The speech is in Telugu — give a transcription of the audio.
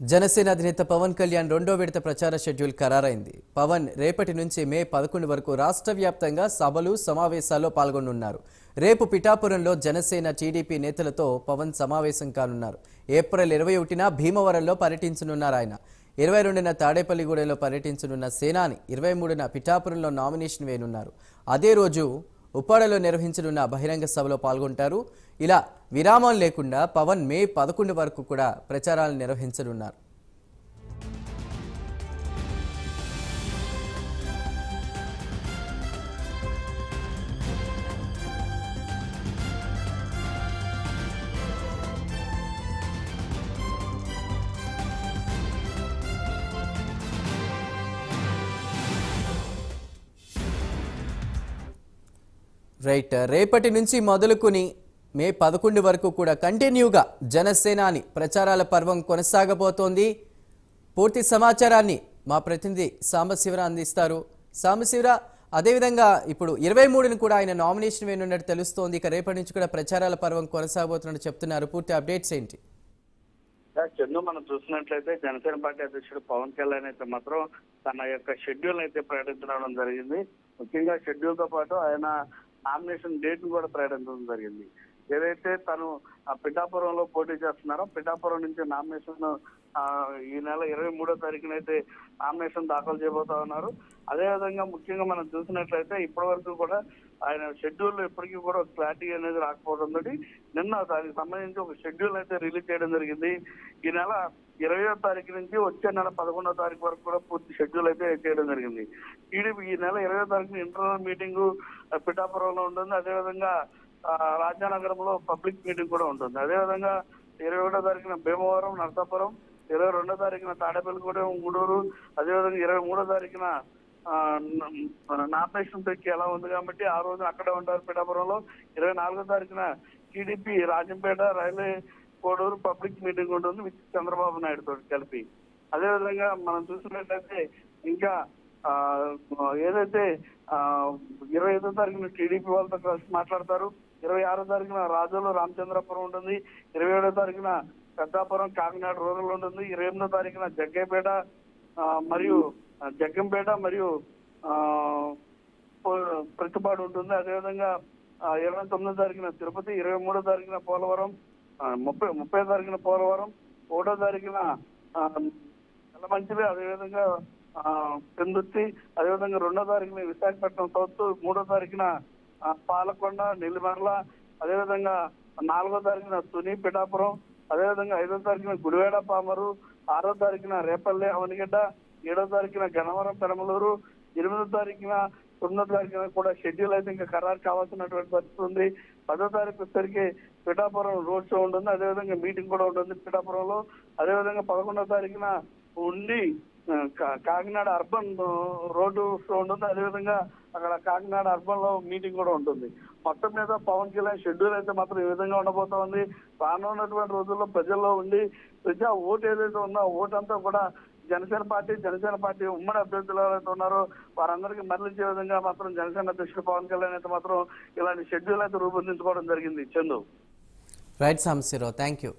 జనసేన అధినేత పవన్ కళ్యాణ్ రెండో విడత ప్రచార షెడ్యూల్ ఖరారైంది. పవన్ రేపటి నుంచి మే పదకొండు వరకు రాష్ట్ర వ్యాప్తంగా సభలు సమావేశాల్లో పాల్గొనున్నారు రేపు పిఠాపురంలో జనసేన టీడీపీ నేతలతో పవన్ సమావేశం కానున్నారు. ఏప్రిల్ ఇరవై ఒకటిన భీమవరంలో పర్యటించనున్నారు ఆయన. ఇరవై రెండున తాడేపల్లిగూడెంలో పర్యటించనున్న సేనాని ఇరవై మూడున పిఠాపురంలో నామినేషన్ వేయనున్నారు. అదే రోజు ఉప్పాడలో నిర్వహించనున్న బహిరంగ సభలో పాల్గొంటారు. ఇలా విరామం లేకుండా పవన్ మే పదకొండు వరకు కూడా ప్రచారాలు నిర్వహించనున్నారు. రైట్ రేపటి నుంచి మొదలుకొని మే పదకొండు వరకు కూడా కంటిన్యూగా జనసేనాని ప్రచారాల పర్వం కొనసాగబోతోంది. పూర్తి సమాచారాన్ని మా ప్రతినిధి సాంబశివర అందిస్తారు. సాంబశివర అదేవిధంగా ఇప్పుడు ఇరవై మూడుని కూడా ఆయన నామినేషన్ వేయనున్నట్టు తెలుస్తోంది. ఇక రేపటి నుంచి కూడా ప్రచారాల పర్వం కొనసాగబోతున్నట్టు చెప్తున్నారు. పూర్తి అప్డేట్స్ ఏంటి? చందు మనం చూసినట్లయితే జనసేన పార్టీ అధ్యక్షుడు పవన్ కళ్యాణ్ అయితే మాత్రం తన యొక్క షెడ్యూల్ అయితే ప్రకటించడం జరిగింది. ముఖ్యంగా షెడ్యూల్తో పాటు ఆయన నామినేషన్ డేట్ను కూడా ప్రకటించడం జరిగింది. ఏదైతే తను ఆ పిఠాపురంలో పోటీ చేస్తున్నారో పిఠాపురం నుంచి నామినేషన్ ఈ నెల ఇరవై మూడో తారీఖున అయితే నామినేషన్ దాఖలు చేయబోతా ఉన్నారు. అదేవిధంగా ముఖ్యంగా మనం చూసినట్లయితే ఇప్పటి వరకు కూడా ఆయన షెడ్యూల్ ఇప్పటికీ కూడా క్లారిటీ అనేది రాకపోవడం నిన్న దానికి సంబంధించి ఒక షెడ్యూల్ అయితే రిలీజ్ చేయడం జరిగింది. ఈ నెల ఇరవయో తారీఖు నుంచి వచ్చే నెల పదకొండో తారీఖు వరకు కూడా పూర్తి షెడ్యూల్ అయితే చేయడం జరిగింది. టీడీపీ ఈ నెల ఇరవై తారీఖున ఇంటర్నల్ మీటింగ్ పిఠాపురంలో ఉంటుంది. అదేవిధంగా రాజానగరంలో పబ్లిక్ మీటింగ్ కూడా ఉంటుంది. అదేవిధంగా ఇరవై ఒకటో తారీఖున భీమవరం నరసాపురం ఇరవై రెండో తారీఖున తాడేపల్లిగూడెం గూడూరు అదేవిధంగా ఇరవై మూడో తారీఖున మన నామినేషన్ ప్రక్రియ ఎలా ఉంది కాబట్టి ఆ రోజు అక్కడే ఉంటారు పిఠాపురంలో. ఇరవై నాలుగో తారీఖున TDP Rajampet railway Koduru public meeting ఉంటుంది విత్ చంద్రబాబు నాయుడు తోటి కలిపి. అదేవిధంగా మనం చూసినట్లయితే ఇంకా ఏదైతే ఇరవై ఐదో తారీఖున టీడీపీ వాళ్ళతో కలిసి మాట్లాడతారు ఇరవై ఆరో తారీఖున రాజోలో రామచంద్రపురం ఉంటుంది ఇరవై ఏడో తారీఖున పెద్దాపురం కాకినాడ రూరల్ ఉంటుంది ఇరవై ఎనిమిదో తారీఖున జగ్గైపేట మరియు జగ్గంపేట మరియు ఆ, ప్రతిపాడు ఉంటుంది. అదేవిధంగా ఇరవై తొమ్మిదో తారీఖున తిరుపతి ఇరవై మూడో తారీఖున పోలవరం ముప్పై ముప్పై తారీఖున పోలవరం ఒకటో తారీఖున ఆ, అదేవిధంగా పెందుర్తి అదేవిధంగా రెండో తారీఖున విశాఖపట్నం సౌత్ మూడో తారీఖున పాలకొండ నెల్లిమర్ల అదేవిధంగా నాలుగో తారీఖున తుని పిఠాపురం అదేవిధంగా ఐదో తారీఖున గుడివేడ పామరు ఆరో తారీఖున రేపల్లె అవనిగడ్డ ఏడో తారీఖున గన్నవరం పెరమలూరు ఎనిమిదో తారీఖున తొమ్మిదో తారీఖున కూడా షెడ్యూల్ అయితే ఇంకా ఖరారు కావాల్సినటువంటి పరిస్థితి ఉంది. పదో తారీఖు వచ్చేసరికి పిఠాపురం రోడ్ షో ఉంటుంది. అదేవిధంగా మీటింగ్ కూడా ఉంటుంది పిఠాపురంలో. అదేవిధంగా పదకొండో తారీఖున ఉండి కా- కాకినాడ అర్బన్ రోడ్డు షో ఉంటుంది. అదేవిధంగా అక్కడ కాకినాడ అర్బన్లో మీటింగ్ కూడా ఉంటుంది. మొత్తం మీద పవన్ కళ్యాణ్ షెడ్యూల్ అయితే మాత్రం ఈ విధంగా ఉండబోతా ఉంది. రానున్నటువంటి రోజుల్లో ప్రజల్లో ఉండి ప్రజా ఓటు ఏదైతే ఉందో ఓటు అంతా కూడా జనసేన పార్టీ జనసేన పార్టీ ఉమ్మడి అభ్యర్థులు ఎవరైతే ఉన్నారో వారందరికీ మరలించే విధంగా మాత్రం జనసేన అధ్యక్షుడు పవన్ కళ్యాణ్ అయితే మాత్రం ఇలాంటి షెడ్యూల్ అయితే రూపొందించుకోవడం జరిగింది. Chandu. Right Sambasivarao thank you